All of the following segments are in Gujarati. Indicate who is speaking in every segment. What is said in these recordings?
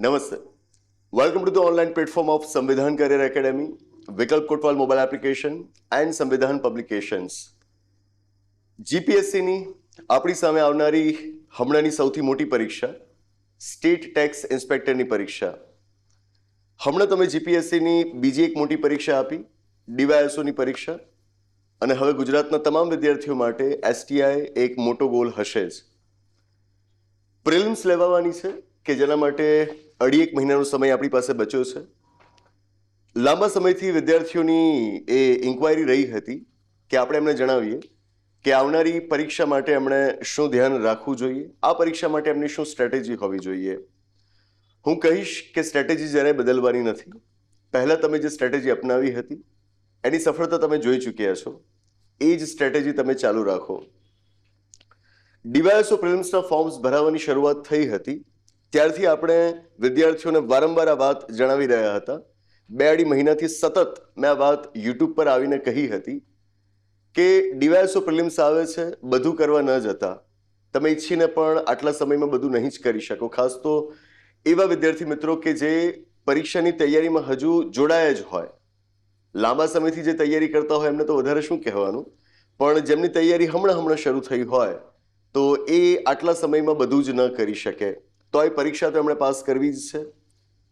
Speaker 1: નમસ્તે. Welcome to the online platform of Samvidhan career academy Vikalp Kotwal mobile application and Samvidhan publications જીપીએસસીની આપણી સામે આવનારી હમણાંની સૌથી મોટી પરીક્ષા સ્ટેટ ટેક્સ ઇન્સ્પેક્ટરની પરીક્ષા. હમણાં તમે જીપીએસસીની બીજી એક મોટી પરીક્ષા આપી ડીવાયએસઓની પરીક્ષા, અને હવે ગુજરાતના તમામ વિદ્યાર્થીઓ માટે એસટીઆઈ એક મોટો ગોલ હશે જ. પ્રિલિમ્સ લેવાવાની છે કે જેના માટે અઢી એક મહિનાનો સમય આપણી પાસે બચ્યો છે. લાંબા સમયથી વિદ્યાર્થીઓની એ ઇન્ક્વાયરી રહી હતી કે આપણે એમને જણાવીએ કે આવનારી પરીક્ષા માટે એમણે શું ધ્યાન રાખવું જોઈએ, આ પરીક્ષા માટે એમની શું સ્ટ્રેટેજી હોવી જોઈએ. હું કહીશ કે સ્ટ્રેટેજી જરાય બદલવાની નથી. પહેલાં તમે જે સ્ટ્રેટેજી અપનાવી હતી, એની સફળતા તમે જોઈ ચૂક્યા છો. એ જ સ્ટ્રેટેજી તમે ચાલુ રાખો. ડીવાયએસઓ પ્રિલિમ્સના ફોર્મ્સ ભરાવાની શરૂઆત થઈ હતી. ત્યારથી આપણે વિદ્યાર્થીઓને વારંવાર આ વાત જણાવી રહ્યા હતા. બે અઢી મહિનાથી સતત મેં આ વાત યુટ્યુબ પર આવીને કહી હતી કે ડીવાયસો પ્રિલિમ્સ આવે છે, બધું કરવા ન જતા. તમે ઈચ્છીને પણ આટલા સમયમાં બધું નહીં જ કરી શકો. ખાસ તો એવા વિદ્યાર્થી મિત્રો કે જે પરીક્ષાની તૈયારીમાં હજુ જોડાયા જ હોય. લાંબા સમયથી જે તૈયારી કરતા હોય એમને તો વધારે શું કહેવાનું? પણ જેમની તૈયારી હમણાં હમણાં શરૂ થઈ હોય, તો એ આટલા સમયમાં બધું જ ન કરી શકે. તો એ પરીક્ષા તો એમણે પાસ કરવી જ છે.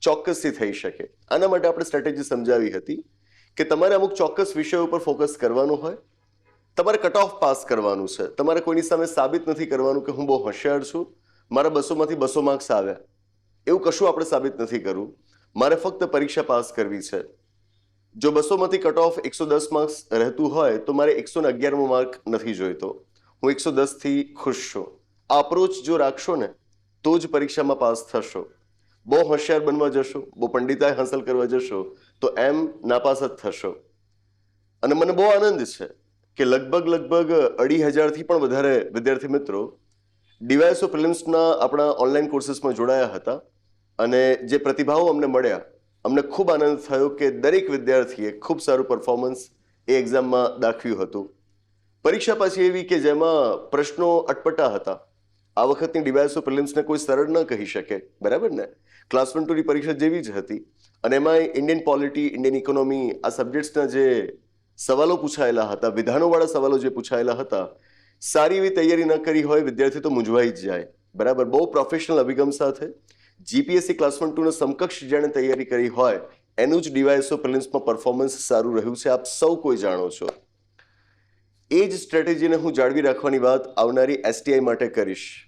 Speaker 1: ચોક્કસથી થઈ શકે. આના માટે આપણે સ્ટ્રેટેજી સમજાવી હતી કે તમારે અમુક ચોક્કસ વિષયો ઉપર ફોકસ કરવાનું હોય. તમારે કટ ઓફ પાસ કરવાનું છે. તમારે કોઈની સામે સાબિત નથી કરવાનું કે હું બહુ હોશિયાર છું. મારા બસોમાંથી બસો માર્ક્સ આવ્યા. એવું કશું આપણે સાબિત નથી કરવું. મારે ફક્ત પરીક્ષા પાસ કરવી છે. જો બસોમાંથી કટ ઓફ એકસો દસ માર્ક્સ રહેતું હોય તો મારે એકસો ને અગિયારમો માર્ક નથી જોઈતો. હું એકસો દસથી ખુશ છું. આ અપ્રોચ જો રાખશો ને તો જ પરીક્ષામાં પાસ થશો. બહુ હોશિયાર બનવા જશો, બહુ પંડિતાઈ હાંસલ કરવા જશો, તો એમ નાપાસ જ થશો. અને મને બહુ આનંદ છે કે લગભગ લગભગ અઢી હજારથી પણ વધારે વિદ્યાર્થી મિત્રો ડીવાયસો પ્રિલિમ્સના આપણા ઓનલાઈન કોર્સીસમાં જોડાયા હતા અને જે પ્રતિભાવો અમને મળ્યા, અમને ખૂબ આનંદ થયો કે દરેક વિદ્યાર્થીએ ખૂબ સારું પરફોર્મન્સ એ એક્ઝામમાં દાખવ્યું હતું. પરીક્ષા પાછી એવી કે જેમાં પ્રશ્નો અટપટા હતા. આ વખતની ડિવાઇસો પ્રિલિમ્સને કોઈ સરળ ન કહી શકે, બરાબર ને? ક્લાસ વન ટુની પરીક્ષા જેવી જ હતી. અને એમાં ઇન્ડિયન પોલિટી ઇન્ડિયન ઇકોનોમી આ સબ્જેક્ટ્સના જે સવાલો પૂછાયેલા હતા, વિધાનોવાળા સવાલો જે પૂછાયેલા હતા, સારી એવી તૈયારી ન કરી હોય, વિદ્યાર્થી તો મૂંઝવાઈ જ જાય. બરાબર? બહુ પ્રોફેશનલ અભિગમ સાથે જીપીએસસી ક્લાસ વન ટુના સમકક્ષ જેણે તૈયારી કરી હોય, એનું જ ડિવાઇસો પ્રિલિમ્સમાં પરફોર્મન્સ સારું રહ્યું છે. આપ સૌ કોઈ જાણો છો. એ જ સ્ટ્રેટેજીને હું જાળવી રાખવાની વાત આવનારી એસટીઆઈ માટે કરીશ.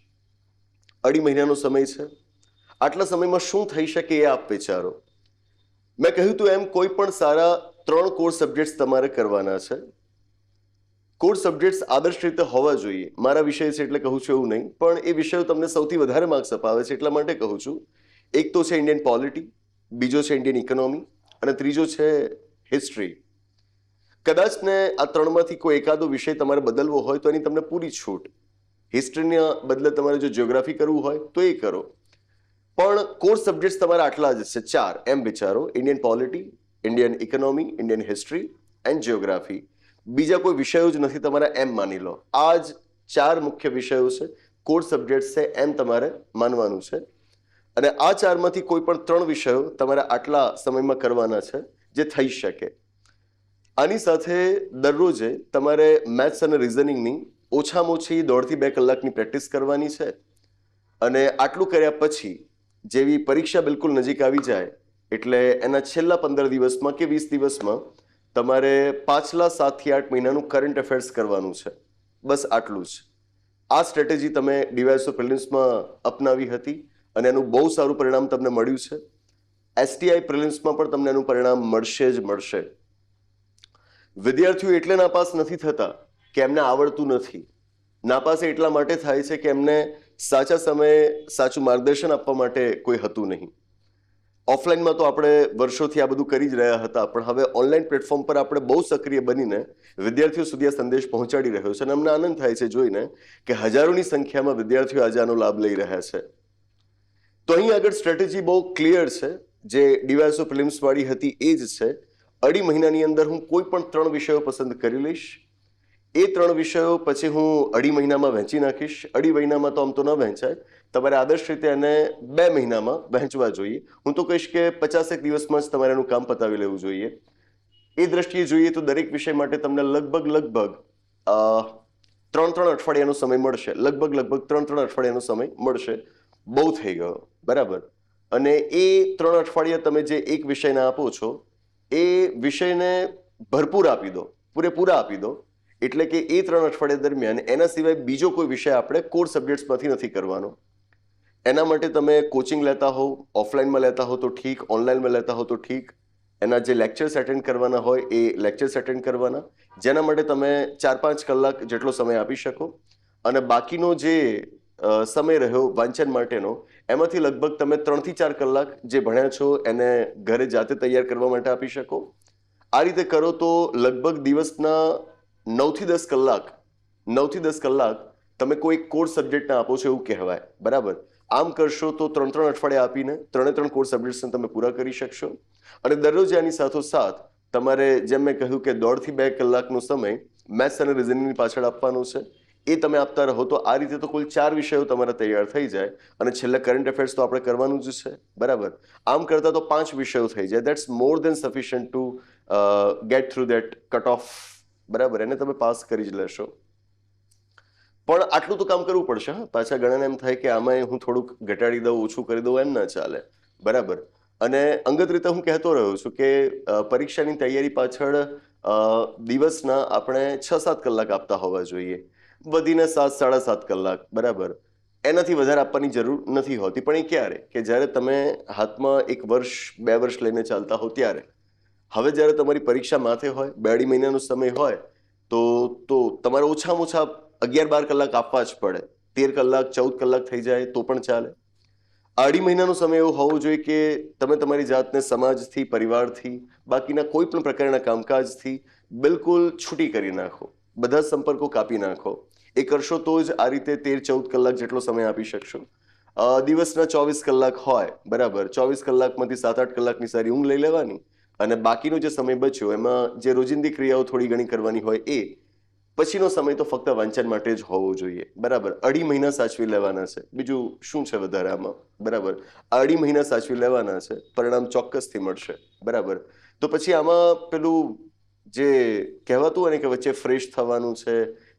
Speaker 1: અઢી મહિનાનો સમય છે. આટલા સમયમાં શું થઈ શકે એ આપ વિચારો. મેં કહ્યું તું એમ કોઈ પણ સારા ત્રણ કોર સબ્જેક્ટ્સ તમારે કરવાના છે. કોર સબ્જેક્ટ્સ આદર્શ રીતે હોવા જોઈએ. મારા વિષય છે એટલે કહું છું એવું નહીં. પણ એ વિષયો તમને સૌથી વધારે માર્ક્સ અપાવે છે એટલા માટે કહું છું. એક તો છે ઇન્ડિયન પોલિટી બીજો છે ઇન્ડિયન ઇકોનોમી અને ત્રીજો છે હિસ્ટ્રી કદાચ ને આ ત્રણમાંથી કોઈ એકાદો વિષય તમારે બદલવો હોય તો એની તમને પૂરી છૂટ. હિસ્ટ્રીના બદલે તમારે જો જિયોગ્રાફી કરવું હોય તો એ કરો. પણ કોર્સ સબ્જેક્ટ્સ તમારે આટલા જ છે. ચાર. એમ વિચારો. Indian polity Indian economy Indian history and geography બીજા કોઈ વિષયો જ નથી તમારે એમ માની લો. આ જ ચાર મુખ્ય વિષયો છે. કોર્સ સબ્જેક્ટ્સ છે એમ તમારે માનવાનું છે. અને આ ચારમાંથી કોઈ પણ ત્રણ વિષયો તમારે આટલા સમયમાં કરવાના છે, જે થઈ શકે. આની સાથે દરરોજે તમારે મેથ્સ અને રિઝનિંગની ઓછામાં ઓછી દોઢથી બે કલાકની પ્રેક્ટિસ કરવાની છે અને આટલું કર્યા પછી જેવી પરીક્ષા બિલકુલ નજીક આવી જાય એટલે એના છેલ્લા પંદર દિવસમાં કે વીસ દિવસમાં તમારે પાછલા સાતથી આઠ મહિનાનું કરંટ અફેર્સ કરવાનું છે. બસ આટલું જ. આ સ્ટ્રેટેજી તમે ડીવાયસો પ્રિલિમ્સમાં અપનાવી હતી અને એનું બહુ સારું પરિણામ તમને મળ્યું છે. એસટીઆઈ પ્રિલિમ્સમાં પણ તમને એનું પરિણામ મળશે જ મળશે. વિદ્યાર્થીઓ એટલે નાપાસ નથી થતા કે એમને આવડતું નથી. નાપાસ એટલા માટે થાય છે કે એમને સાચા સમયે સાચું માર્ગદર્શન આપવા માટે કોઈ હતું નહીં. ઓફલાઈનમાં તો આપણે વર્ષોથી આ બધું કરી જ રહ્યા હતા, પણ હવે ઓનલાઈન પ્લેટફોર્મ પર આપણે બહુ સક્રિય બનીને વિદ્યાર્થીઓ સુધી આ સંદેશ પહોંચાડી રહ્યો છે અને અમને આનંદ થાય છે જોઈને કે હજારોની સંખ્યામાં વિદ્યાર્થીઓ આજે આનો લાભ લઈ રહ્યા છે. તો અહીં આગળ સ્ટ્રેટેજી બહુ ક્લિયર છે, જે ડિવાઇસો ફિલ્મ્સવાળી હતી એ જ છે અઢી મહિનાની અંદર હું કોઈ પણ ત્રણ વિષયો પસંદ કરી લઈશ. એ ત્રણ વિષયો પછી હું અઢી મહિનામાં વહેંચી નાખીશ. અઢી મહિનામાં તો આમ તો ન વહેંચાય. તમારે આદર્શ રીતે એને બે મહિનામાં વહેંચવા જોઈએ. હું તો કહીશ કે પચાસેક દિવસમાં જ તમારે એનું કામ પતાવી લેવું જોઈએ. એ દ્રષ્ટિએ જોઈએ તો દરેક વિષય માટે તમને લગભગ લગભગ ત્રણ ત્રણ અઠવાડિયાનો સમય મળશે. લગભગ લગભગ ત્રણ ત્રણ અઠવાડિયાનો સમય મળશે. બહુ થઈ ગયો. બરાબર? અને એ ત્રણ અઠવાડિયા તમે જે એક વિષયને આપો છો એ વિષયને ભરપૂર આપી દો, પૂરેપૂરા આપી દો. એટલે કે એ ત્રણ અઠવાડિયા દરમિયાન, એના સિવાય બીજો કોઈ વિષય આપણે કોર સબ્જેક્ટ્સમાંથી નથી કરવાનો. એના માટે તમે કોચિંગ લેતા હોવ ઓફલાઈનમાં લેતા હો તો ઠીક ઓનલાઈનમાં લેતા હો તો ઠીક. એના જે લેક્ચર્સ એટેન્ડ કરવાના હોય એ લેક્ચર્સ એટેન્ડ કરવાના. જેના માટે તમે ચાર પાંચ કલાક જેટલો સમય આપી શકો. અને બાકીનો જે સમય રહ્યો, વાંચન માટેનો એમાંથી લગભગ તમે ત્રણથી ચાર કલાક જે ભણ્યા છો એને ઘરે જાતે તૈયાર કરવા માટે આપી શકો. આ રીતે કરો તો લગભગ દિવસના નવથી દસ કલાક, નવથી દસ કલાક તમે કોઈ કોર્સ સબ્જેક્ટને આપો છો એવું કહેવાય. બરાબર? આમ કરશો તો ત્રણ ત્રણ અઠવાડિયા આપીને ત્રણે ત્રણ કોર્સ સબ્જેક્ટ્સને તમે પૂરા કરી શકશો. અને દરરોજ આની સાથોસાથ તમારે જેમ મેં કહ્યું કે દોઢથી બે કલાકનો સમય મેથ્સ અને રિઝનિંગની પાછળ આપવાનો છે. એ તમે આપતા રહો, તો આ રીતે તો કુલ ચાર વિષયો તમારા તૈયાર થઈ જાય અને છેલ્લે કરંટ અફેર્સ તો આપણે કરવાનું જ છે. બરાબર? આમ કરતા તો પાંચ વિષયો થઈ જાય. That's more than sufficient to get through that cut off બરાબર? એને તમે પાસ કરી જ લેશો. પણ આટલું તો કામ કરવું પડશે, હા. પાછા ઘણાને એમ થાય કે આમાં હું થોડુંક ઘટાડી દઉં, ઓછું કરી દઉં, એમ ના ચાલે. બરાબર? અને અંગત રીતે હું કહેતો રહ્યો છું કે પરીક્ષાની તૈયારી પાછળ દિવસના આપણે છ સાત કલાક આપતા હોવા જોઈએ. વધીને સાત, સાડા સાત કલાક, બરાબર. એનાથી વધારે આપવાની જરૂર નથી હોતી. પણ એ ક્યારે? કે જ્યારે તમે હાથમાં એક વર્ષ, બે વર્ષ લઈને ચાલતા હો ત્યારે. હવે જ્યારે તમારી પરીક્ષા માથે હોય, બે અઢી મહિનાનો સમય હોય, તો તો તમારે ઓછામાં ઓછા અગિયાર, બાર કલાક આપવા જ પડે. તેર કલાક, ચૌદ કલાક થઈ જાય તો પણ ચાલે. અઢી મહિનાનો સમય એવો હોવો જોઈએ કે તમે તમારી જાતને સમાજથી, પરિવારથી, બાકીના કોઈ પણ પ્રકારના કામકાજથી બિલકુલ છૂટી કરી નાખો. બધા સંપર્કો કાપી નાખો. એ કરશો તો જ આ રીતે તેર ચૌદ કલાક જેટલો સમય આપી શકશો. દિવસના ચોવીસ કલાક હોય, બરાબર. ચોવીસ કલાકમાંથી સાત આઠ કલાકની સારી ઊંઘ લઈ લેવાની અને બાકીનો જે સમય બચ્યો, એમાં જે રોજિંદી ક્રિયાઓ થોડી ઘણી કરવાની હોય એ, પછીનો સમય તો ફક્ત વાંચન માટે જ હોવો જોઈએ. બરાબર. અઢી મહિના સાચવી લેવાના છે. બીજું શું છે વધારે આમાં? બરાબર. અઢી મહિના સાચવી લેવાના છે. પરિણામ ચોક્કસથી મળશે. બરાબર. તો પછી આમાં પેલું જે કહેવાતું હોય ને કે વચ્ચે ફ્રેશ થવાનું છે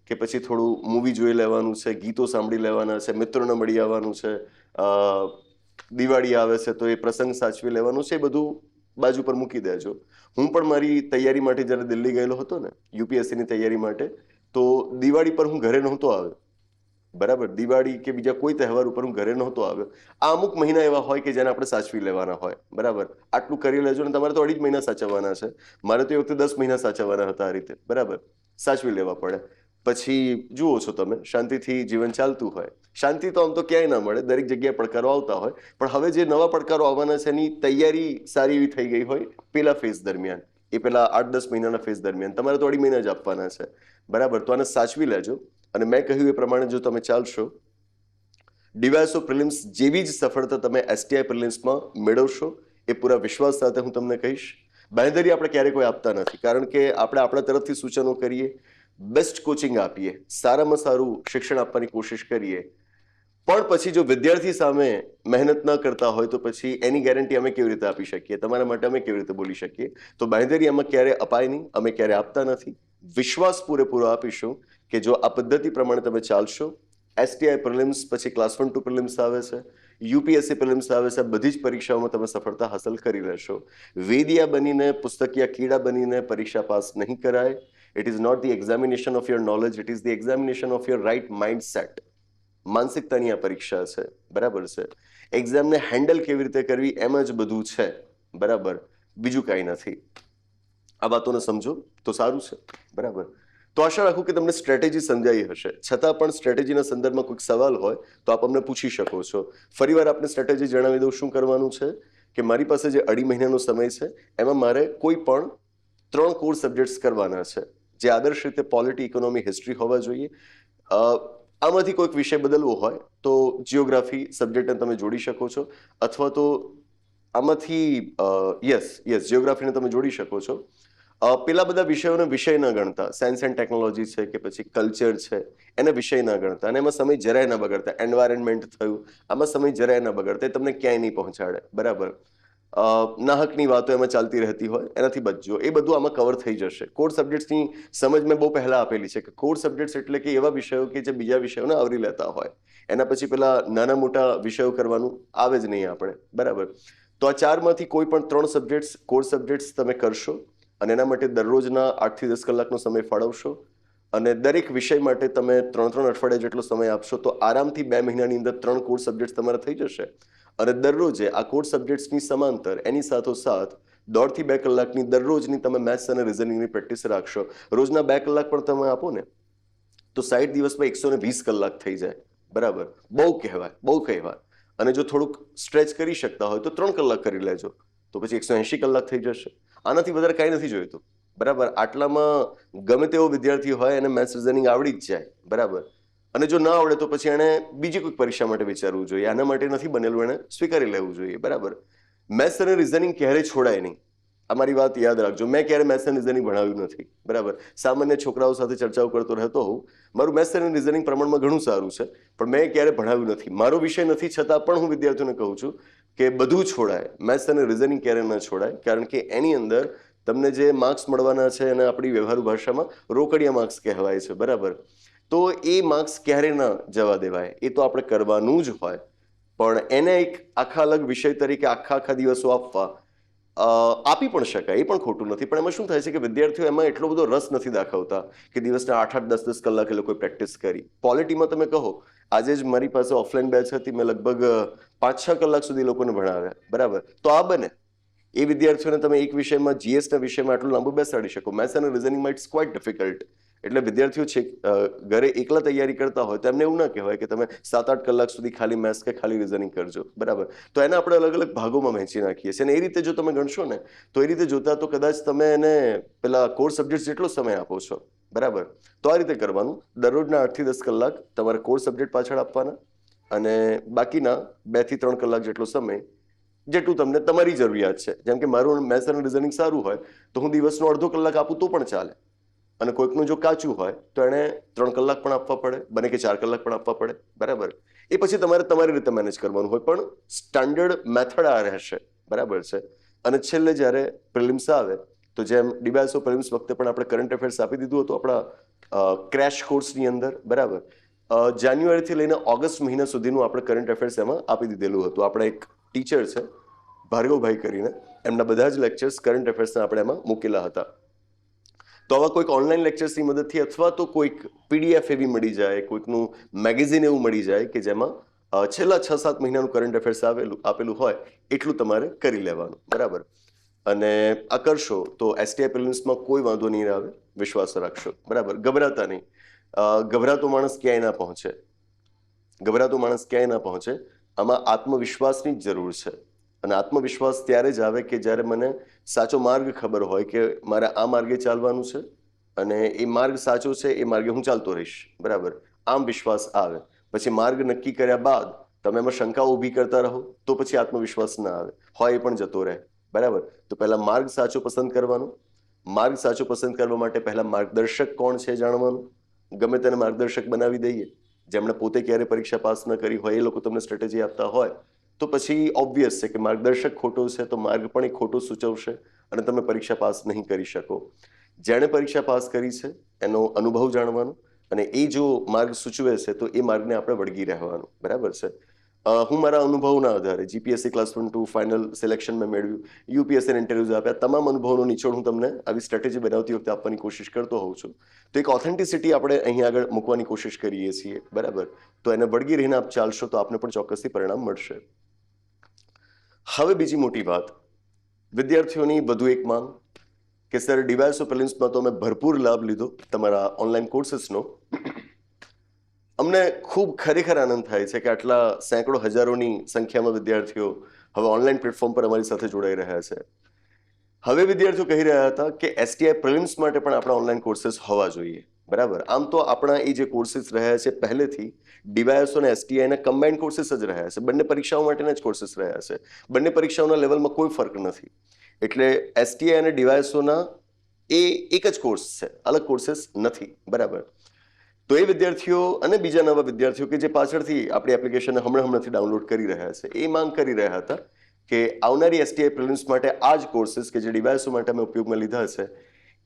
Speaker 1: કે પછી થોડું મૂવી જોઈ લેવાનું છે, ગીતો સાંભળી લેવાના છે, મિત્રોને મળી આવવાનું છે દિવાળી આવે છે તો એ પ્રસંગ સાચવી લેવાનું છે એ બધું બાજુ પર મૂકી દેજો. હું પણ મારી તૈયારી માટે જ્યારે દિલ્હી ગયેલો હતો ને, યુપીએસસીની તૈયારી માટે, તો દિવાળી પર હું ઘરે નહોતો આવ્યો. બરાબર? દિવાળી કે બીજા કોઈ તહેવાર ઉપર હું ઘરે નહોતો આવ્યો. આ અમુક મહિના એવા હોય કે જેને આપણે સાચવી લેવાના હોય. બરાબર? આટલું કરી લેજો ને તમારે તો અઢી જ મહિના સાચવવાના છે. મારે તો એ વખતે દસ મહિના સાચવવાના હતા આ રીતે. બરાબર? સાચવી લેવા પડે. પછી જુઓ છો તમે, શાંતિથી જીવન ચાલતું હોય. શાંતિ તો આમ તો ક્યાંય ના મળે, દરેક જગ્યાએ પડકારો આવતા હોય, પણ હવે જે નવા પડકારો આવવાના છે એની તૈયારી સારી એવી થઈ ગઈ હોય, પેલા ફેઝ દરમિયાન. એ પેલા આઠ દસ મહિનાના ફેઝ દરમિયાન. તમારે તો અઢી મહિના જ આપવાના છે. બરાબર? તો આને સાચવી લેજો. અને મેં કહ્યું એ પ્રમાણે જો તમે ચાલશો ડીવાયસો પ્રિલિમ્સ જેવી જ સફળતા તમે એસટીઆઈ પ્રિલિમ્સમાં મેળવશો, એ પૂરા વિશ્વાસ સાથે હું તમને કહીશ. બાંહેધરી આપણે ક્યારેય કોઈ આપતા નથી. કારણ કે આપણે આપણા તરફથી સૂચનો કરીએ બેસ્ટ કોચિંગ આપીએ, સારામાં સારું શિક્ષણ આપવાની કોશિશ કરીએ. પણ પછી જો વિદ્યાર્થી સામે મહેનત ન કરતા હોય તો પછી એની ગેરંટી અમે કેવી રીતે આપી શકીએ? તમારા માટે અમે કેવી રીતે બોલી શકીએ? તો બાંયધરી આમાં ક્યારે અપાય નહીં, અમે ક્યારે આપતા નથી. વિશ્વાસ પૂરેપૂરો આપીશું કે જો આ પદ્ધતિ પ્રમાણે તમે ચાલશો એસટીઆઈ પ્રિલિમ્સ પછી ક્લાસ વન ટુ પ્રિલિમ્સ આવે છે યુપીએસસી પ્રિલિમ્સ આવે છે, બધી જ પરીક્ષાઓમાં તમે સફળતા હાંસલ કરી લેશો. વેદિયા બનીને, પુસ્તકીય કીડા બનીને પરીક્ષા પાસ નહીં કરાય. It is not the examination of your knowledge it is the examination of your right set માનસિકતાની આ પરીક્ષા છે. બરાબર છે. એક્ઝામને હેન્ડલ કેવી રીતે કરવી, એમ જ બધું છે. બરાબર. બીજું કાંઈ નથી. આ વાતોને સમજો તો સારું છે. બરાબર. તો આશા રાખું કે તમને સ્ટ્રેટેજી સમજાઈ હશે. છતાં પણ સ્ટ્રેટેજીના સંદર્ભમાં કોઈક સવાલ હોય, તો આપ અમને પૂછી શકો છો. ફરીવાર આપને સ્ટ્રેટેજી જણાવી દઉં શું કરવાનું છે? કે મારી પાસે જે અઢી મહિનાનો સમય છે, એમાં મારે કોઈ પણ ત્રણ કોર સબ્જેક્ટ્સ કરવાના છે. જે આદર્શ રીતે પોલિટી ઇકોનોમી હિસ્ટ્રી હોવા જોઈએ. આમાંથી કોઈક વિષય બદલવો હોય તો જિયોગ્રાફી સબ્જેક્ટને તમે જોડી શકો છો. અથવા તો આમાંથી યસ યસ જિયોગ્રાફીને તમે જોડી શકો છો. પેલા બધા વિષયોને વિષય ન ગણતા. સાયન્સ એન્ડ ટેકનોલોજી છે કે પછી કલ્ચર છે, એને વિષય ન ગણતા. અને એમાં સમય જરાય ન બગડતા. એન્વાયરમેન્ટ થયું, આમાં સમય જરાય ન બગડતા. એ તમને ક્યાંય નહીં પહોંચાડે. બરાબર? નાહકની વાતો એમાં ચાલતી રહેતી હોય, એનાથી બચજો. એ બધું આમાં કવર થઈ જશે. કોર સબ્જેક્ટ્સની સમજ મેં બહુ પહેલાં આપેલી છે કે કોર સબ્જેક્ટ્સ એટલે કે એવા વિષયો કે જે બીજા વિષયોને આવરી લેતા હોય. એના પછી પેલા નાના મોટા વિષયો કરવાનું આવે જ નહીં આપણે. બરાબર? તો આ ચારમાંથી કોઈ પણ ત્રણ સબ્જેક્ટ્સ કોર સબ્જેક્ટ્સ તમે કરશો અને એના માટે દરરોજના આઠથી દસ કલાકનો સમય ફાળવશો અને દરેક વિષય માટે તમે ત્રણ ત્રણ અઠવાડિયા જેટલો સમય આપશો તો આરામથી બે મહિનાની અંદર ત્રણ કોર્સ સબ્જેક્ટ તમારા થઈ જશે. અને દરરોજે આ કોર્સ સબ્જેક્ટ્સની સમાંતર, એની સાથોસાથ દોઢથી બે કલાકની દરરોજની તમે મેથ્સ અને રિઝનિંગની પ્રેક્ટિસ રાખશો. રોજના બે કલાક પણ તમે આપો ને, તો સાઠ દિવસમાં એકસો ને વીસ કલાક થઈ જાય. બરાબર? બહુ કહેવાય બહુ કહેવાય. અને જો થોડુંક સ્ટ્રેચ કરી શકતા હોય તો ત્રણ કલાક કરી લેજો. તો પછી એકસો એંશી કલાક થઈ જશે. આનાથી વધારે કાંઈ નથી જોઈતું. બરાબર? આટલામાં ગમે તેવો વિદ્યાર્થી હોય અને મેથ્સ રિઝનિંગ આવડી જ જાય. બરાબર? અને જો ના આવડે તો પછી એણે બીજી કોઈક પરીક્ષા માટે વિચારવું જોઈએ. આના માટે નથી બનેલું, એણે સ્વીકારી લેવું જોઈએ. બરાબર? મેથ્સ અને રિઝનિંગ ક્યારેય છોડાય નહીં. અમારી વાત યાદ રાખજો. મેં ક્યારે મેથ્સ અને રિઝનિંગ ભણાવ્યું નથી. બરાબર? સામાન્ય છોકરાઓ સાથે ચર્ચાઓ કરતો રહેતો હોઉં. મારું મેથ્સ અને રિઝનિંગ પ્રમાણમાં ઘણું સારું છે, પણ મેં ક્યારે ભણાવ્યું નથી. મારો વિષય નથી, છતાં પણ હું વિદ્યાર્થીઓને કહું છું કે બધું છોડાય. મેથ્સ અને રિઝનિંગ ક્યારે ન છોડાય, કારણ કે એની અંદર તમને જે માર્ક્સ મળવાના છે એને આપણી વ્યવહારુ ભાષામાં રોકડિયા માર્ક્સ કહેવાય છે. બરાબર? તો એ માર્ક્સ ક્યારે ન જવા દેવાય. એ તો આપણે કરવાનું જ હોય. પણ એને એક આખા અલગ વિષય તરીકે આખા આખા દિવસો આપવા આપી પણ શકાય. એ પણ ખોટું નથી. પણ એમાં શું થાય છે કે વિદ્યાર્થીઓ એમાં એટલો બધો રસ નથી દાખવતા કે દિવસના આઠ આઠ દસ દસ કલાક એ લોકોએ પ્રેક્ટિસ કરી. પોલિટીમાં તમે કહો, આજે જ મારી પાસે ઓફલાઈન બેચ હતી, મેં લગભગ પાંચ છ કલાક સુધી લોકોને ભણાવ્યા. બરાબર? તો આ બને. એ વિદ્યાર્થીઓને તમે એક વિષયમાં, જીએસના વિષયમાં આટલું લાંબુ બેસાડી શકો. મેથ્સ અને રિઝનિંગમાં ઇટ્સ ક્વાઇટ ડિફિકલ્ટ. એટલે વિદ્યાર્થીઓ છે ઘરે એકલા તૈયારી કરતા હોય તો એમને એવું ના કહેવાય કે તમે સાત આઠ કલાક સુધી ખાલી મેથ્સ કે ખાલી રિઝનિંગ કરજો, બરાબર? તો એને આપણે અલગ અલગ ભાગોમાં વહેંચી નાખીએ છીએ અને એ રીતે જો તમે ગણશો ને, તો એ રીતે જોતા તો કદાચ તમે એને પેલા કોર સબ્જેક્ટ જેટલો સમય આપો છો, બરાબર? તો આ રીતે કરવાનું. દરરોજના આઠથી દસ કલાક તમારે કોર સબ્જેક્ટ પાછળ આપવાના અને બાકીના બેથી ત્રણ કલાક જેટલો સમય જેટલું તમને તમારી જરૂરિયાત છે. જેમ કે મારું મેથ્સ અને રિઝનિંગ સારું હોય તો હું દિવસનો અડધો કલાક આપું તો પણ ચાલે. અને કોઈકનું જો કાચું હોય, તો એને ત્રણ કલાક પણ આપવા પડે, બને કે ચાર કલાક પણ આપવા પડે, બરાબર? એ પછી તમારે તમારી રીતે મેનેજ કરવાનું હોય, પણ સ્ટાન્ડર્ડ મેથડ આ રહેશે, બરાબર છે? અને છેલ્લે જ્યારે પ્રિલિમ્સ આવે, તો જેમ ડીબાસો પ્રિલિમ્સ વખતે પણ આપણે કરંટ અફેર્સ આપી દીધું હતું આપણા ક્રેશ કોર્સની અંદર, બરાબર? જાન્યુઆરીથી લઈને ઓગસ્ટ મહિના સુધીનું આપણે કરંટ અફેર્સ એમાં આપી દીધેલું હતું. આપણે એક ટીચર છે, ભાર્ગવભાઈ કરીને, એમના બધા જ લેક્ચર્સ કરંટ અફેર્સના આપણે એમાં મૂકેલા હતા. તો આવા કોઈક ઓનલાઈન લેક્ચર્સની મદદથી અથવા તો કોઈક પીડીએફ એવી મળી જાય, કોઈકનું મેગેઝિન એવું મળી જાય કે જેમાં છેલ્લા છ સાત મહિનાનું કરંટ અફેર્સ આવેલું, આપેલું હોય, એટલું તમારે કરી લેવાનું. બરાબર? અને આ કરશો તો એસટીઆઈ પ્રિલિમ્સમાં કોઈ વાંધો નહીં આવે. વિશ્વાસ રાખશો. બરાબર? ગભરાતા નહીં. ગભરાતો માણસ ક્યાંય ના પહોંચે. ગભરાતો માણસ ક્યાંય ના પહોંચે. આમાં આત્મવિશ્વાસની જ જરૂર છે. અને આત્મવિશ્વાસ ત્યારે જ આવે કે જ્યારે મને સાચો માર્ગ ખબર હોય કે મારે આ માર્ગે ચાલવાનું છે અને એ માર્ગ સાચો છે, એ માર્ગે હું ચાલતો રહીશ. બરાબર? આમ વિશ્વાસ આવે. પછી માર્ગ નક્કી કર્યા બાદ તમે એમાં શંકાઓ ઊભી કરતા રહો, તો પછી આત્મવિશ્વાસ ના આવે. હોય એ પણ જતો રહે. બરાબર? તો પહેલાં માર્ગ સાચો પસંદ કરવાનો. માર્ગ સાચો પસંદ કરવા માટે પહેલાં માર્ગદર્શક કોણ છે જાણવાનું? ગમે તેને માર્ગદર્શક બનાવી દઈએ. જેમણે પોતે ક્યારે પરીક્ષા પાસ ન કરી હોય, એ લોકો તમને સ્ટ્રેટેજી આપતા હોય તો પછી ઓબ્વિયસ છે કે માર્ગદર્શક ખોટો છે તો માર્ગ પણ એ ખોટો સૂચવશે અને તમે પરીક્ષા પાસ નહીં કરી શકો. જેણે પરીક્ષા પાસ કરી છે, એનો અનુભવ જાણવાનો અને એ જો માર્ગ સૂચવે છે તો એ માર્ગને આપણે વળગી રહેવાનું. બરાબર છે? હું મારા અનુભવના આધારે GPSC class one two final selection મેં મેળવ્યું. યુપીએસસી ઇન્ટરવ્યુઝ આપ્યા. તમામ અનુભવનો નિચોડ હું તમને આવી સ્ટ્રેટેજી બનાવતી વખતે આપવાની કોશિશ કરતો હોઉં છું. તો એક ઓથેન્ટિસિટી આપણે અહીં આગળ મૂકવાની કોશિશ કરીએ છીએ. બરાબર? તો એને વળગી રહીને આપ ચાલશો તો આપને પણ ચોક્કસથી પરિણામ મળશે. હવે બીજી મોટી વાત. વિદ્યાર્થીઓની વધુ એક માંગ કે સર ડિવાઇસો પ્રિલિમ્સમાં તો અમે ભરપૂર લાભ લીધો તમારા ઓનલાઈન કોર્સીસનો. અમને ખૂબ ખરેખર આનંદ થાય છે કે આટલા સેંકડો હજારોની સંખ્યામાં વિદ્યાર્થીઓ હવે ઓનલાઈન પ્લેટફોર્મ પર અમારી સાથે જોડાઈ રહ્યા છે. હવે વિદ્યાર્થીઓ કહી રહ્યા હતા કે એસટીઆઈ પ્રિલિમ્સ માટે પણ આપણા ઓનલાઈન કોર્સીસ હોવા જોઈએ. બરાબર? આમ તો આપણા એ જે કોર્સિસ રહ્યા છે પહેલેથી ડીવાયએસ અને એસટીઆઈના કમ્બાઇન્ડ કોર્સિસ જ રહ્યા છે. બંને પરીક્ષાઓ માટેના જ કોર્સિસ રહ્યા છે. બંને પરીક્ષાઓના લેવલમાં કોઈ ફરક નથી. એટલે એસટીઆઈ અને ડીવાયએસઓના એ એક જ કોર્સ છે. અલગ કોર્સિસ નથી. બરાબર? તો એ વિદ્યાર્થીઓ અને બીજા નવા વિદ્યાર્થીઓ કે જે પાછળથી આપણી એપ્લિકેશનને હમણાં હમણાંથી ડાઉનલોડ કરી રહ્યા છે, એ માંગ કરી રહ્યા હતા કે આવનારી એસટીઆઈ પ્રિલિમ્સ માટે આ જ કોર્સિસ કે જે ડિવાઇસો માટે અમે ઉપયોગમાં લીધા છે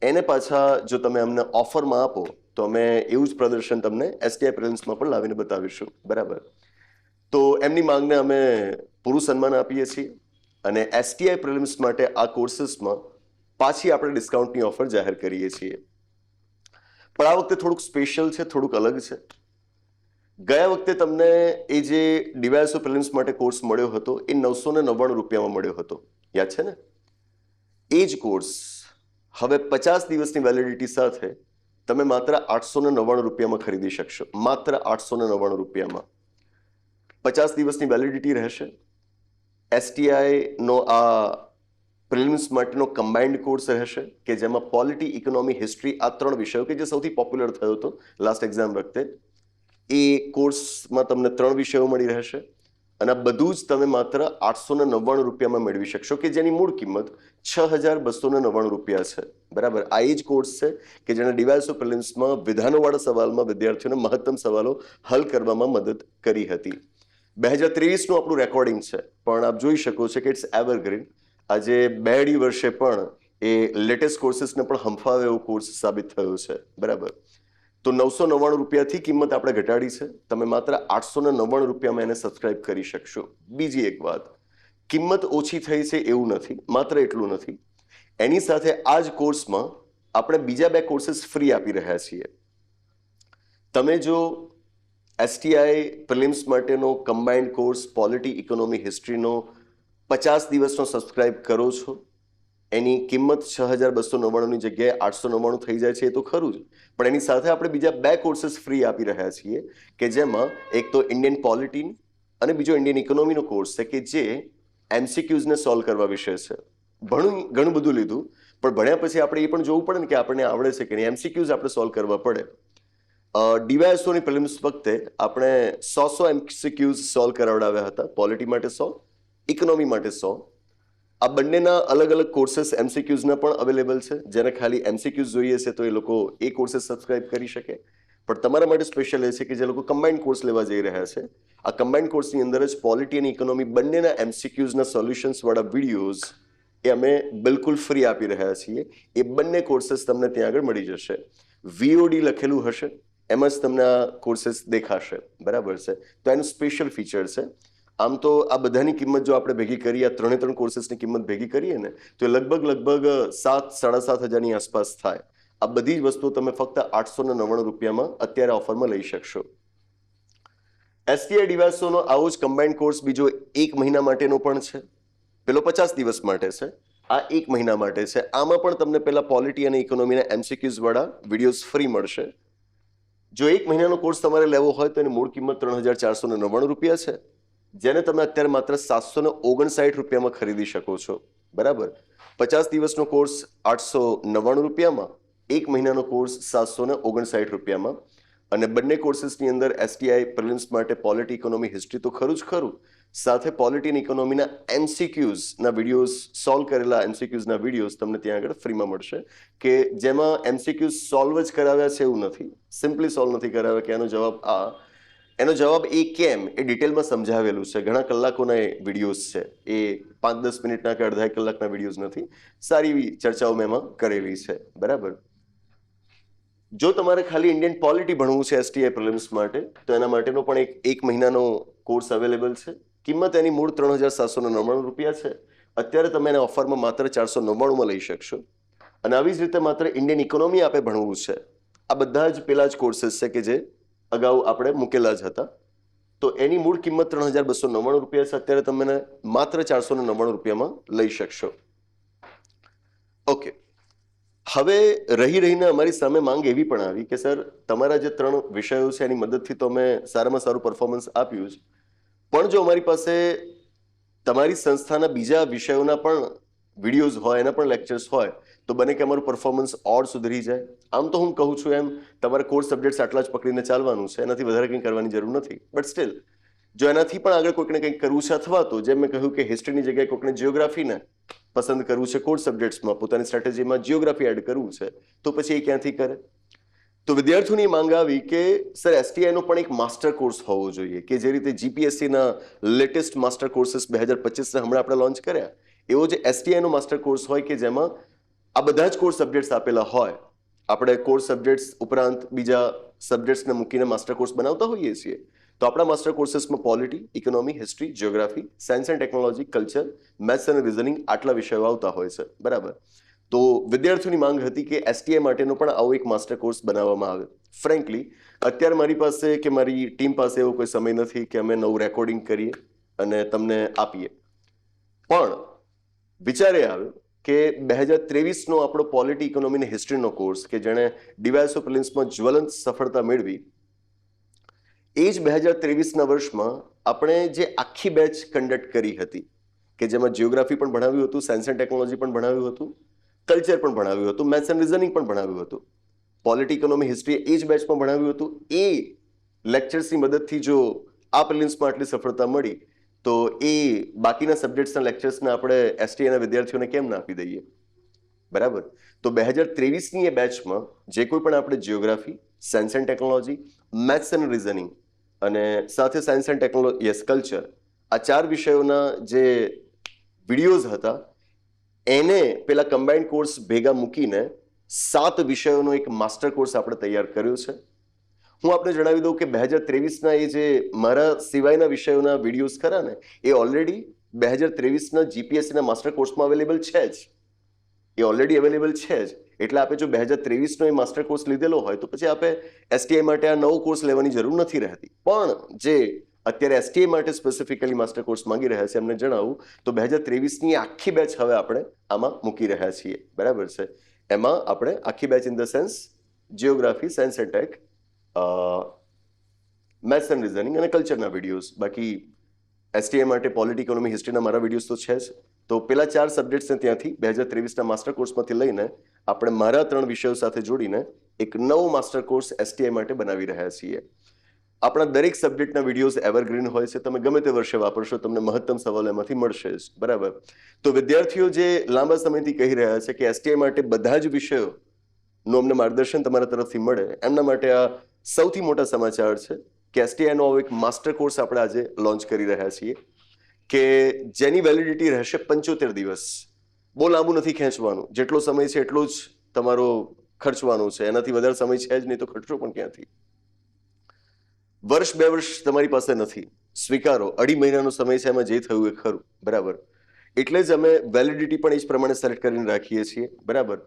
Speaker 1: એને પાછા જો તમે અમને ઓફરમાં આપો, તો અમે એવું જ પ્રદર્શન તમને એસટીઆઈ પ્રિલિમ્સમાં પણ લાવીને બતાવીશું. બરાબર? તો એમની માંગને અમે પૂરું સન્માન આપીએ છીએ અને એસટીઆઈ પ્રિલિમ્સ માટે આ કોર્સીસમાં પાછી આપણે ડિસ્કાઉન્ટની ઓફર જાહેર કરીએ છીએ. પણ આ વખતે થોડુંક સ્પેશિયલ છે, થોડુંક અલગ છે. ગયા વખતે તમને એ જે ડિવાઇસો પ્રિલિમ્સ માટે કોર્સ મળ્યો હતો, એ નવસો ને નવ્વાણું રૂપિયામાં મળ્યો હતો. યાદ છે ને? એ જ કોર્સ હવે પચાસ દિવસની વેલિડિટી સાથે તમે માત્ર આઠસો ને નવ્વાણું રૂપિયામાં ખરીદી શકશો. માત્ર આઠસો ને નવ્વાણું રૂપિયામાં. પચાસ દિવસની વેલિડિટી રહેશે. એસટીઆઈનો આ પ્રિલિમ્સ માટેનો કમ્બાઇન્ડ કોર્સ રહેશે કે જેમાં પોલિટી ઇકોનોમી હિસ્ટ્રી આ ત્રણ વિષયો કે જે સૌથી પોપ્યુલર થયો હતો લાસ્ટ એક્ઝામ વખતે, એ કોર્સમાં તમને ત્રણ વિષયો મળી રહેશે. અને આ બધું જ તમે માત્ર આઠસો ને નવ્વાણું રૂપિયામાં મેળવી શકશો કે જેની મૂળ કિંમત છ હજાર બસો ને નવ્વાણું રૂપિયા છે. બરાબર? આ એ જ કોર્સ છે કે જેણે ડિવાઇસો પ્રિલિમ્સમાં વિધાનોવાળા સવાલમાં વિદ્યાર્થીઓને મહત્તમ સવાલો હલ કરવામાં મદદ કરી હતી. બે હજાર ત્રેવીસનું આપણું રેકોર્ડિંગ છે. પણ આપ જોઈ શકો છો કે ઇટ્સ એવરગ્રીન આજે બે વર્ષે પણ એ લેટેસ્ટ કોર્સીસને પણ હંફાવે એવો કોર્સ સાબિત થયો છે. બરાબર? તો નવસો નવ્વાણું રૂપિયાથી કિંમત આપણે ઘટાડી છે. તમે માત્ર આઠસો ને નવ્વાણું રૂપિયામાં એને સબસ્ક્રાઇબ કરી શકશો. બીજી એક વાત, કિંમત ઓછી થઈ છે એવું નથી, માત્ર એટલું નથી. એની સાથે આ જ કોર્સમાં આપણે બીજા બે કોર્સીસ ફ્રી આપી રહ્યા છીએ. તમે જો એસટીઆઈ પ્રિલિમ્સ માટેનો કમ્બાઇન્ડ કોર્સ પોલિટી ઇકોનોમી હિસ્ટ્રીનો પચાસ દિવસનો સબસ્ક્રાઇબ કરો છો એની કિંમત છ હજાર બસો નવ્વાણુંની જગ્યાએ આઠસો નવ્વાણું થઈ જાય છે એ તો ખરું જ. પણ એની સાથે આપણે બીજા બે કોર્સીસ ફ્રી આપી રહ્યા છીએ, કે જેમાં એક તો ઇન્ડિયન પોલિટી અને બીજો ઇન્ડિયન ઇકોનોમીનો કોર્સ છે, કે જે એમસીક્યુઝને સોલ્વ કરવા વિશે છે. ભણું, ઘણું બધું લીધું, પણ ભણ્યા પછી આપણે એ પણ જોવું પડે ને કે આપણને આવડે છે કે નહીં. એમસીક્યુઝ આપણે સોલ્વ કરવા પડે. ડીવાયએસઓની પ્રિલિમ્સ વખતે આપણે સો સો એમસીક્યુઝ સોલ્વ કરાવડાવ્યા હતા. પોલિટી માટે સો ઇકોનોમી માટે સો. આ બંનેના અલગ અલગ કોર્સેસ એમસીક્યુઝના પણ અવેલેબલ છે. જેને ખાલી એમસીક્યુઝ જોઈએ છે તો એ લોકો એ કોર્सेस સબસ્ક્રાઇબ કરી શકે. પણ તમારા માટે સ્પેશિયલ એ છે કે જે લોકો કમ્બાઇન્ડ કોર્સ લેવા જઈ રહ્યા છે. આ કમ્બાઇન્ડ કોર્સની અંદર જ પોલિટી અને ઇકોનોમી બંનેના એમસીક્યુઝના સોલ્યુશન્સવાળા વિડીયોઝ એ અમે બિલકુલ ફ્રી આપી રહ્યા છીએ. એ બંને કોર્સીસ તમને ત્યાં આગળ મળી જશે. વીઓડી લખેલું હશે. એમાં જ તમને આ કોર્સેસ દેખાશે. બરાબર છે? તો એનું સ્પેશિયલ ફીચર છે. આમ તો આ બધાની કિંમત જો આપણે ભેગી કરીએ, આ ત્રણે ત્રણ કોર્સીસની કિંમત ભેગી કરીએ ને, તો લગભગ લગભગ સાત, સાડા સાત હજારની આસપાસ થાય. આ બધી જ વસ્તુઓ તમે ફક્ત આઠસો ને નવ્વાણું રૂપિયામાં અત્યારે ઓફરમાં લઈ શકશો. એસટીઆઈ ડિવાઇસોનો આવો જ કમ્બાઇન્ડ કોર્સ બીજો એક મહિના માટેનો પણ છે. પેલો પચાસ દિવસ માટે છે. આ એક મહિના માટે છે. આમાં પણ તમને પેલા પોલિટી અને ઇકોનોમીના એમસીક્યુઝ વાળા વિડીયોઝ ફ્રી મળશે. જો એક મહિનાનો કોર્સ તમારે લેવો હોય તો એની મૂળ કિંમત ત્રણ હજાર ચારસો નવ્વાણું રૂપિયા છે. જેને તમે અત્યારે માત્ર સાતસો ને ઓગણસાઠ રૂપિયામાં ખરીદી શકો છો. બરાબર? પચાસ દિવસનો કોર્સ આઠસો નવ્વાણું રૂપિયામાં, એક મહિનાનો કોર્સ સાતસો ને ઓગણસાઠ રૂપિયામાં અને બંને કોર્સીસની અંદર એસટીઆઈ પ્રિલિમ્સ માટે પોલિટી ઇકોનોમી હિસ્ટ્રી તો ખરું જ ખરું. સાથે પોલિટી ઇકોનોમીના એમસીક્યુઝના વિડીયોઝ, સોલ્વ કરેલા એમસીક્યુઝના વિડીયોઝ તમને ત્યાં આગળ ફ્રીમાં મળશે કે જેમાં એમસીક્યુઝ સોલ્વ જ કરાવ્યા છે એવું નથી. સિમ્પલી સોલ્વ નથી કરાવ્યા, કે એનો જવાબ આ એનો જવાબ એ કેમ? એ ડિટેલમાં સમજાવેલું છે. ઘણા કલાકોના એ વિડીયોઝ છે. એ પાંચ દસ મિનિટના કે અડધા કલાકના વિડીયોઝ નથી. સારી એવી ચર્ચાઓ મેં એમાં કરેલી છે. બરાબર? જો તમારે ખાલી ઇન્ડિયન પોલિટી ભણવું છે એસટીઆઈ પ્રિલિમ્સ માટે, તો એના માટેનો પણ એક એક મહિનાનો કોર્સ અવેલેબલ છે. કિંમત એની મૂળ ત્રણ હજાર સાતસો નવ્વાણું રૂપિયા છે. અત્યારે તમે એને ઓફરમાં માત્ર ચારસો નવ્વાણુંમાં લઈ શકશો. અને આવી જ રીતે માત્ર ઇન્ડિયન ઇકોનોમી આપે ભણવું છે. આ બધા જ પેલા જ કોર્सेस છે કે જે અગાઉ આપણે મૂકેલા જ હતા. તો એની મૂળ કિંમત ત્રણ હજાર બસો નવ્વાણું રૂપિયા છે. અત્યારે તમે માત્ર ચારસો નવ્વાણું રૂપિયામાં લઈ શકશો. ઓકે હવે રહી રહીને અમારી સામે માંગ એવી પણ આવી કે, સર, તમારા જે ત્રણ વિષયો છે, એની મદદથી તો અમે સારામાં સારું પરફોર્મન્સ આપ્યું જ પણ જો અમારી પાસે તમારી સંસ્થાના બીજા વિષયોના પણ વિડીયોઝ હોય, એના પણ લેક્ચર્સ હોય તો બને કે અમારું પરફોર્મન્સ ઓર સુધરી જાય. આમ તો હું કહું છું એમ, તમારે કોર્સ સબ્જેક્ટ્સ આટલા જ પકડીને ચાલવાનું છે, એનાથી વધારે કંઈ કરવાની જરૂર નથી. બટ સ્ટીલ જો એનાથી પણ આગળ કોઈકને કંઈક કરવું છે અથવા તો, જેમ મેં કહ્યું કે હિસ્ટ્રીની જગ્યાએ કોઈકને જિયોગ્રાફીને પસંદ કરવું છે કોર્સ સબ્જેક્ટ્સમાં પોતાની સ્ટ્રેટેજીમાં જિયોગ્રાફી એડ કરવું છે, તો પછી એ ક્યાંથી કરે? તો વિદ્યાર્થીઓની માંગ આવી કે, સર એસટીઆઈનો પણ એક માસ્ટર કોર્સ હોવો જોઈએ, કે જે રીતે જીપીએસસીના લેટેસ્ટ માસ્ટર કોર્સિસ બે હજાર પચીસને હમણાં આપણે લોન્ચ કર્યા. એવો જે એસટીઆઈનો માસ્ટર કોર્સ હોય કે જેમાં આ બધા જ કોર્સ સબ્જેક્ટ્સ આપેલા હોય, આપણે કોર્સ સબ્જેક્ટ્સ ઉપરાંત બીજા સબ્જેક્ટ્સને મૂકીને માસ્ટર કોર્સ બનાવતા હોઈએ છીએ, તો આપણા master કોર્સીસમાં polity economy history geography science and technology culture maths અને રિઝનિંગ આટલા વિષયો આવતા હોય છે, બરાબર? તો વિદ્યાર્થીઓની માંગ હતી કે એસટીઆઈ માટેનો પણ આવો એક માસ્ટર કોર્સ બનાવવામાં આવે. ફ્રેન્કલી અત્યારે મારી પાસે કે મારી ટીમ પાસે એવો કોઈ સમય નથી કે અમે નવું રેકોર્ડિંગ કરીએ અને તમને આપીએ. પણ વિચારે આવ્યો કે બે હજાર ત્રેવીસનો આપણો પોલિટી ઇકોનોમી અને હિસ્ટ્રીનો કોર્સ કે જેણે ડિવાઇસો પ્રિલિમ્સમાં જ્વલંત સફળતા મેળવી, એ જ બે હજાર ત્રેવીસના વર્ષમાં આપણે જે આખી બેચ કન્ડક્ટ કરી હતી, કે જેમાં જિયોગ્રાફી પણ ભણાવ્યું હતું સાયન્સ એન્ડ ટેકનોલોજી પણ ભણાવ્યું હતું કલ્ચર પણ ભણાવ્યું હતું મેથ્સ એન્ડ રિઝનિંગ પણ ભણાવ્યું હતું, પોલિટી ઇકોનોમી, હિસ્ટ્રી એ જ બેચમાં ભણાવ્યું હતું, એ લેક્ચર્સની મદદથી જો આ પ્રિલિમ્સમાં આટલી સફળતા મળી તો એ બાકીના સબ્જેક્ટ્સના લેક્ચર્સને આપણે એસટીએના વિદ્યાર્થીઓને કેમ ના આપી દઈએ? બરાબર? તો બે હજાર ત્રેવીસની એ બેચમાં જે કોઈ પણ આપણે geography science and technology maths and reasoning અને સાથે science and technology yes culture આ ચાર વિષયોના જે વિડીયોઝ હતા, એને પેલા કમ્બાઇન્ડ કોર્સ ભેગા મૂકીને સાત વિષયોનો એક માસ્ટર કોર્સ આપણે તૈયાર કર્યો છે. હું આપણે જણાવી દઉં કે બે હજાર ત્રેવીસના એ જે મારા સિવાયના વિષયોના વિડીયોઝ ખરા ને, એ ઓલરેડી બે હજાર ત્રેવીસના જીપીએસસીના માસ્ટર કોર્સમાં અવેલેબલ છે જ. એ ઓલરેડી અવેલેબલ છે જ. એટલે આપે જો બે હજાર ત્રેવીસનો એ માસ્ટર કોર્સ લીધેલો હોય તો પછી આપે એસટીઆઈ માટે આ નવો કોર્સ લેવાની જરૂર નથી રહેતી. પણ જે અત્યારે એસટીઆઈ માટે સ્પેસિફિકલી માસ્ટર કોર્સ માંગી રહ્યા છે એમને જણાવું, તો બે હજાર ત્રેવીસની આખી બેચ હવે આપણે આમાં મૂકી રહ્યા છીએ. બરાબર છે? એમાં આપણે આખી batch in the sense geography science and tech maths and reasoning અને કલ્ચરના વિડીયોઝ. બાકી એસટીએ માટે પોલિટી ઇકોનોમી, હિસ્ટ્રીના મારા વિડીયોઝ તો છે જ. તો પેલા ચાર સબ્જેક્ટ્સને ત્યાંથી બે હજાર ત્રેવીસના માસ્ટર કોર્સમાંથી લઈને આપણે મારા ત્રણ વિષયો સાથે જોડીને એક નવો માસ્ટર કોર્સ એસટીઆઈ માટે બનાવી રહ્યા છીએ. આપણા દરેક સબ્જેક્ટના વિડીયોઝ એવરગ્રીન હોય છે. તમે ગમે તે વર્ષે વાપરશો, તમને મહત્તમ સવાલ એમાંથી મળશે જ. બરાબર? તો વિદ્યાર્થીઓ જે લાંબા સમયથી કહી રહ્યા છે કે એસટીઆઈ માટે બધા જ વિષયો નું અમને માર્ગદર્શન તમારા તરફથી મળે. એમના માટે આ સૌથી મોટા સમાચાર છે કે એસટીઆઈનો એક માસ્ટર કોર્સ આપણે આજે લોન્ચ કરી રહ્યા છીએ કે જેની વેલિડિટી રહેશે પંચોતેર દિવસ. બહુ લાંબુ નથી ખેંચવાનું. જેટલો સમય છે એટલો જ તમારો ખર્ચવાનો છે. એનાથી વધારે સમય છે જ નહીં તો ખર્ચો પણ ક્યાંથી? વર્ષ બે વર્ષ તમારી પાસે નથી. સ્વીકારો. અઢી મહિનાનો સમય છે એમાં જે થયું એ ખરું. બરાબર? એટલે જ અમે વેલિડિટી પણ એ જ પ્રમાણે સિલેક્ટ કરીને રાખીએ છીએ. બરાબર?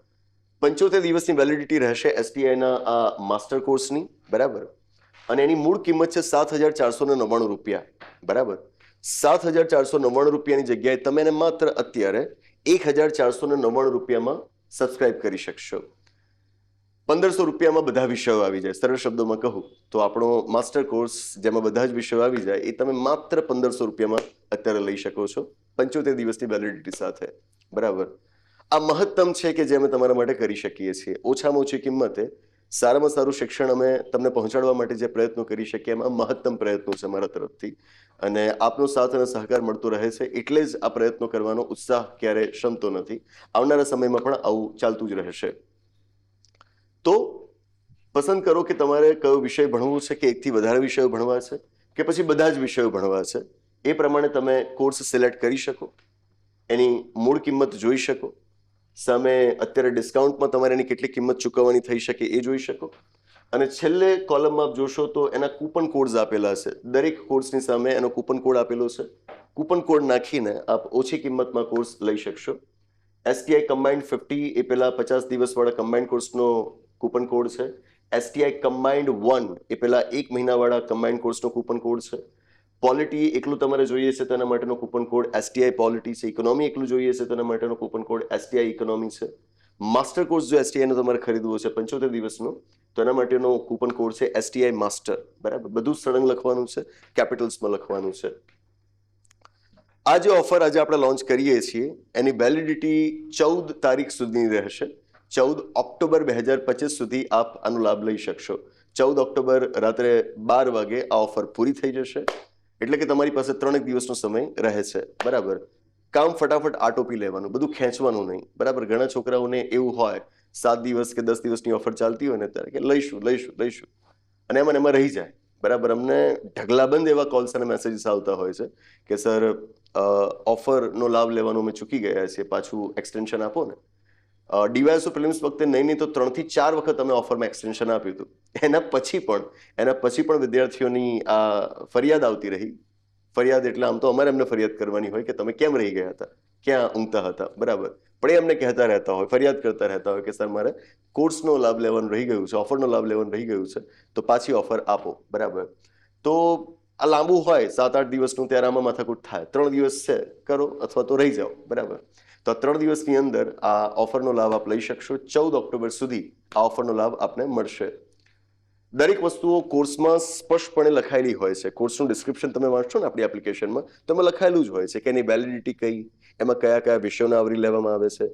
Speaker 1: પંચોતેર દિવસની વેલિડિટી રહેશે એસબીઆઈના આ માસ્ટર કોર્સની બરાબર? અને એની મૂળ કિંમત છે સાત હજાર ચારસો નવ્વાણું રૂપિયા, બરાબર? સાત હજાર ચારસો નવ્વાણું રૂપિયાની જગ્યાએ તમે એને માત્ર અત્યારે એક હજાર ચારસો નવ્વાણું રૂપિયામાં સબસ્ક્રાઇબ કરી શકશો. પંદરસો રૂપિયામાં બધા વિષયો આવી જાય. સરળ શબ્દોમાં કહું, તો આપણો માસ્ટર કોર્સ જેમાં બધા જ વિષયો આવી જાય, એ તમે માત્ર પંદરસો રૂપિયામાં અત્યારે લઈ શકો છો. પંચોતેર દિવસની વેલિડિટી સાથે, બરાબર? આ મહત્તમ છે કે જે અમે તમારા માટે કરી શકીએ છીએ. ઓછામાં ઓછી કિંમતે સારામાં સારું શિક્ષણ અમે તમને પહોંચાડવા માટે જે પ્રયત્નો કરી શકીએ એમાં મહત્તમ પ્રયત્નો છે મારા તરફથી. અને આપનો સાથ અને સહકાર મળતો રહે છે એટલે જ આ પ્રયત્નો કરવાનો ઉત્સાહ ક્યારે ક્ષમતો નથી. આવનારા સમયમાં પણ આવું ચાલતું જ રહેશે. તો પસંદ કરો કે તમારે કયો વિષય ભણવો છે કે એકથી વધારે વિષયો ભણવા છે કે પછી બધા જ વિષયો ભણવા છે. એ પ્રમાણે તમે કોર્સ સિલેક્ટ કરી શકો. એની મૂળ કિંમત જોઈ શકો. સામે અત્યારે ડિસ્કાઉન્ટમાં તમારે એની કેટલી કિંમત ચૂકવવાની થઈ શકે એ જોઈ શકો. અને છેલ્લે કોલમમાં આપ જોશો તો એના કૂપન કોડ્સ આપેલા છે. દરેક કોર્સની સામે એનો કૂપન કોડ આપેલો છે. કૂપન કોડ નાખીને આપ ઓછી કિંમતમાં કોર્સ લઈ શકશો. એસટીઆઈ કમ્બાઇન્ડ ફિફ્ટી એ પેલા પચાસ દિવસવાળા કમ્બાઇન્ડ કોર્સનો કૂપન કોડ છે. એસટીઆઈ કમ્બાઇન્ડ વન એ પેલા એક મહિનાવાળા કમ્બાઇન્ડ કોર્સનો કૂપન કોડ છે. પોલિટી એકલું તમારે જોઈએ છે તેના માટેનો કૂપન કોડ એસટીઆઈ પોલિટી છે. ઇકોનોમી એકલું જોઈએ છે તેના માટેનો કૂપન કોડ એસટીઆઈ ઇકોનોમી છે. માસ્ટર કોર્સ જો એસટીઆઈનો તમારે ખરીદવો છે પંચોતેર દિવસનો, તો એના માટેનો કૂપન કોડ છે એસટીઆઈ માસ્ટર બરાબર? બધું સળંગ લખવાનું છે કેપિટલ્સમાં લખવાનું છે. આ જે ઓફર આજે આપણે લોન્ચ કરીએ છીએ, એની વેલિડિટી ચૌદ તારીખ સુધીની રહેશે. ચૌદ ઓક્ટોબર બે હજાર પચીસ સુધી આપ આનો લાભ લઈ શકશો. ચૌદ ઓક્ટોબર રાત્રે બાર વાગે આ ઓફર પૂરી થઈ જશે. એટલે કે તમારી પાસે ત્રણેક દિવસનો સમય રહે છે. બરાબર? કામ ફટાફટ આટોપી લેવાનું, બધું ખેંચવાનું નહીં. બરાબર? ઘણા છોકરાઓને એવું હોય, સાત દિવસ કે દસ દિવસની ઓફર ચાલતી હોય ને ત્યારે કે લઈશું લઈશું લઈશું. અને એમાં એમાં રહી જાય. બરાબર? અમને ઢગલાબંધ એવા કોલ્સ અને મેસેજીસ આવતા હોય છે કે, સર ઓફરનો લાભ લેવાનો અમે ચૂકી ગયા છીએ. પાછું એક્સટેન્શન આપો ને. ડીવાયસો પ્રિલિમ્સ વખતે નહીં નહીં તો ત્રણથી ચાર વખત અમે ઓફરમાં એક્સટેન્શન આપ્યું હતું. એના પછી પણ, એના પછી પણ વિદ્યાર્થીઓની આ ફરિયાદ આવતી રહી. ફરિયાદ એટલે આમ તો અમારે એમને ફરિયાદ કરવાની હોય કે તમે કેમ રહી ગયા હતા? ક્યાં ઊંઘતા હતા? બરાબર. પણ એ અમને કહેતા રહેતા હોય, ફરિયાદ કરતા રહેતા હોય કે, સર, મારે કોર્સનો લાભ લેવાનું રહી ગયું છે, ઓફરનો લાભ લેવાનું રહી ગયું છે, તો પાછી ઓફર આપો. બરાબર. તો આ લાંબુ હોય સાત આઠ દિવસનું ત્યારે આમાં માથાકૂટ થાય. ત્રણ દિવસ છે, કરો અથવા તો રહી જાઓ. બરાબર. તો આ ત્રણ દિવસની અંદર આ ઓફરનો લાભ આપ લઈ શકશો ચૌદ ઓક્ટોબર સુધી આ ઓફરનો લાભ આપને મળશે. દરેક વસ્તુઓ કોર્સમાં સ્પષ્ટપણે લખાયેલી હોય છે. કોર્સનું ડિસ્ક્રિપ્શન તમે વાંચશો ને આપણી એપ્લિકેશનમાં તો એમાં લખાયેલું જ હોય છે કે એની વેલિડિટી કઈ, એમાં કયા કયા વિષયોને આવરી લેવામાં આવે છે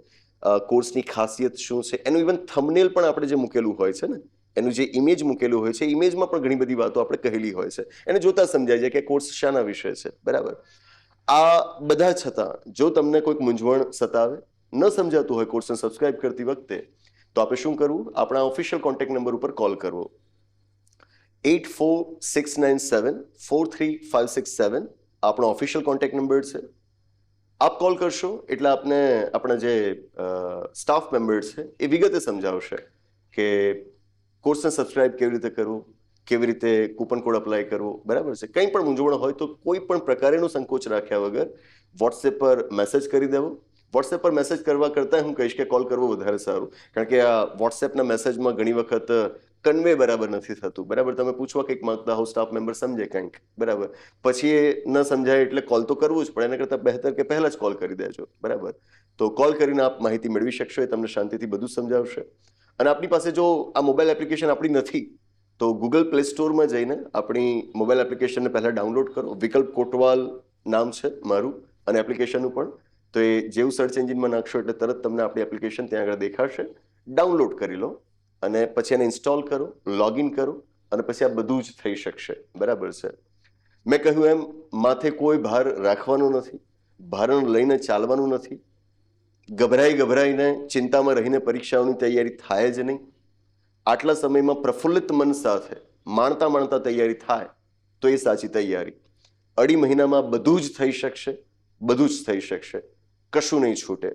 Speaker 1: કોર્સની ખાસિયત શું છે, એનું ઇવન થમનેલ પણ આપણે જે મૂકેલું હોય છે ને, એનું જે ઇમેજ મૂકેલું હોય છે ઇમેજમાં પણ ઘણી બધી વાતો આપણે કહેલી હોય છે. એને જોતા સમજાય છે કે કોર્સ શાના વિશે છે, બરાબર? આ બધા છતાં, જો તમને કોઈક મૂંઝવણ સતાવે, ન સમજાતું હોય કોર્સને સબસ્ક્રાઇબ કરતી વખતે, તો આપણે શું કરવું? આપણા ઓફિશિયલ કોન્ટેક્ટ નંબર ઉપર કોલ કરવો. Eight four six nine seven four three five six seven આપણો ઓફિશિયલ કોન્ટેક્ટ નંબર છે. આપ કોલ કરશો એટલે આપને આપણા જે સ્ટાફ મેમ્બર છે એ વિગતે સમજાવશે કે કોર્સને સબસ્ક્રાઇબ કેવી રીતે કરવું, કેવી રીતે કૂપન કોડ અપ્લાય કરવો, બરાબર છે? કંઈ પણ મૂંઝવણ હોય તો કોઈ પણ પ્રકારેનો સંકોચ રાખ્યા વગર વોટ્સએપ પર મેસેજ કરી દેવો. વોટ્સએપ પર મેસેજ કરવા કરતાં હું કહીશ કે કોલ કરવો વધારે સારું. કારણ કે આ વોટ્સએપના મેસેજમાં ઘણી વખત કન્વે બરાબર નથી થતું. બરાબર? તમે પૂછવા કંઈક માગતા હો સ્ટાફ મેમ્બર સમજે કંઈક. બરાબર? પછી એ ન સમજાય એટલે કોલ તો કરવું જ પડે, એના કરતાં બહેતર કે પહેલાં જ કોલ કરી દેજો. બરાબર? તો કોલ કરીને આપ માહિતી મેળવી શકશો, એ તમને શાંતિથી બધું સમજાવશે. અને આપણી પાસે જો આ મોબાઈલ એપ્લિકેશન આપણી નથી, તો ગૂગલ પ્લે સ્ટોરમાં જઈને આપણી મોબાઈલ એપ્લિકેશનને પહેલાં ડાઉનલોડ કરો. વિકલ્પ કોટવાલ નામ છે મારું, અને એપ્લિકેશનનું પણ તો એ જેવું સર્ચ એન્જિનમાં નાખશો એટલે તરત તમને આપણી એપ્લિકેશન ત્યાં આગળ દેખાશે. ડાઉનલોડ કરી લો. અને પછી એને ઇન્સ્ટોલ કરો, લોગિન કરો અને પછી આ બધું જ થઈ શકશે. બરાબર છે? મેં કહ્યું એમ, માથે કોઈ ભાર રાખવાનો નથી ભારણ લઈને ચાલવાનું નથી. ગભરાઈ ગભરાઈને ચિંતામાં રહીને પરીક્ષાઓની તૈયારી થાય જ નહીં. આટલા સમયમાં પ્રફુલ્લિત મન સાથે માણતા માણતા તૈયારી થાય, તો એ સાચી તૈયારી. અઢી મહિનામાં બધું જ થઈ શકશે, બધું જ થઈ શકશે. કશું નહીં છૂટે.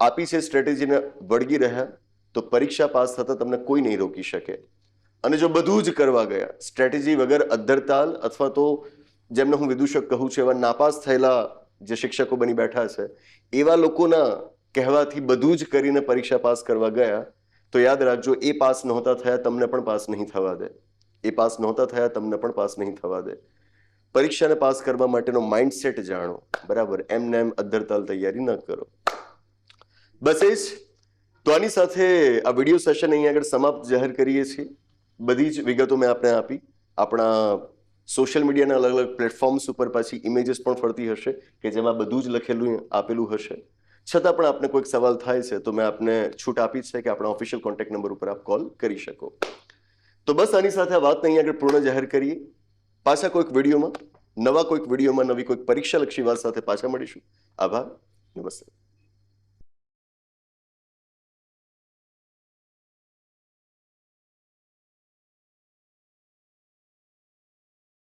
Speaker 1: આપી છે સ્ટ્રેટેજીને વળગી રહ્યા તો પરીક્ષા પાસ થતાં તમને કોઈ નહીં રોકી શકે. અને જો બધું જ કરવા ગયા સ્ટ્રેટેજી વગર અદ્ધરતાલ અથવા તો જેમને હું વિદૂષક કહું છું, એવા નાપાસ થયેલા જે શિક્ષકો બની બેઠા છે, એવા લોકોના કહેવાથી બધું જ કરીને પરીક્ષા પાસ કરવા ગયા, તો યાદ રાખજો, એ પાસ નહોતા થયા, તમને પણ પાસ નહીં થવા દે. એ પાસ નહોતા થયા, તમને પણ પાસ નહીં થવા દે. પરીક્ષાને પાસ કરવા માટેનો માઇન્ડસેટ જાણો. બરાબર? એમને એમ અદ્ધરતાલ તૈયારી ન કરો. બસ એ જ. તો આની સાથે આ વીડિયો સેશન અહીં આગળ સમાપ્ત જાહેર કરીએ છીએ. બધી જ વિગતો મેં આપણે આપી. આપણા સોશિયલ મીડિયાના અલગ અલગ પ્લેટફોર્મ્સ ઉપર પાછી ઇમેજીસ પણ ફરતી હશે, કે જેમાં બધું જ લખેલું આપેલું હશે. છતાં પણ આપને કોઈક સવાલ થાય છે, તો મેં આપને છૂટ આપી છે કે આપણા ઓફિશિયલ કોન્ટેક્ટ નંબર ઉપર આપ કોલ કરી શકો. તો બસ આની સાથે આ વાત અહીં આગળ પૂર્ણ જાહેર કરીએ. પાછા કોઈક વિડીયોમાં નવા કોઈક વિડીયોમાં નવી કોઈક પરીક્ષાલક્ષી વાત સાથે પાછા મળીશું. આભાર. નમસ્તે.